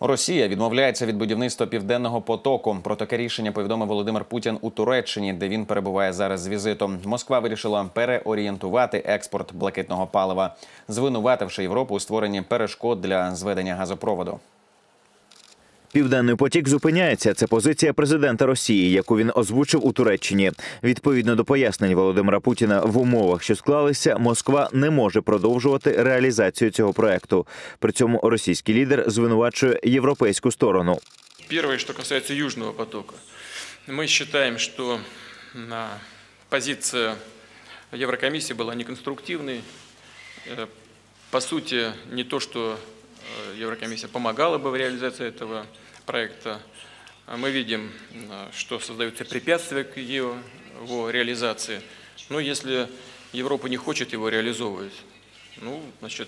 Росія відмовляється від будівництва південного потоку. Про таке рішення повідомив Володимир Путін у Туреччині, де він перебуває зараз з візитом. Москва вирішила переорієнтувати експорт блакитного палива, звинувативши Європу у створенні перешкод для зведення газопроводу. Південний потік зупиняється. Це позиція президента Росії, яку він озвучив у Туреччині. Відповідно до пояснень Володимира Путіна в умовах, що склалися, Москва не може продовжувати реалізацію цього проекту. При цьому російський лідер звинувачує європейську сторону. Первое, что касается Южного потока. Мы считаем, что а, позиция Еврокомиссии была неконструктивной. Э, По сути, не то, что э, Еврокомиссия помогала бы в реализации этого проекта. А Мы видим, а, что создаются препятствия к его, его реализации. Но если Европа не хочет его реализовывать, ну, значит,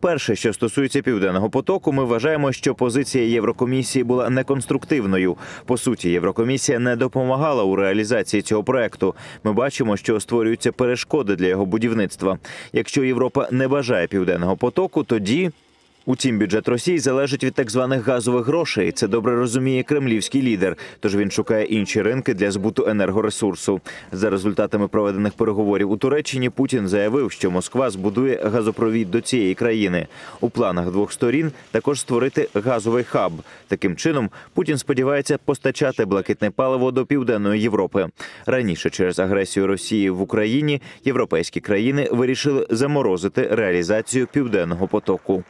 Перше, що стосується південного потоку, ми вважаємо, що позиція Єврокомісії була неконструктивною. По суті, Єврокомісія не допомагала у реалізації цього проекту. Ми бачимо, що створюються перешкоди для його будівництва. Якщо Європа не бажає південного потоку, тоді. Утім, бюджет Росії залежить від так званих газових грошей. Це добре розуміє кремлівський лідер. Тож він шукає інші ринки для збуту енергоресурсу. За результатами проведених переговорів у Туреччині Путін заявив, що Москва збудує газопровід до цієї країни. У планах двох сторін також створити газовий хаб. Таким чином Путін сподівається постачати блакитне паливо до південної Європи. Раніше через агресію Росії в Україні європейські країни вирішили заморозити реалізацію південного потоку.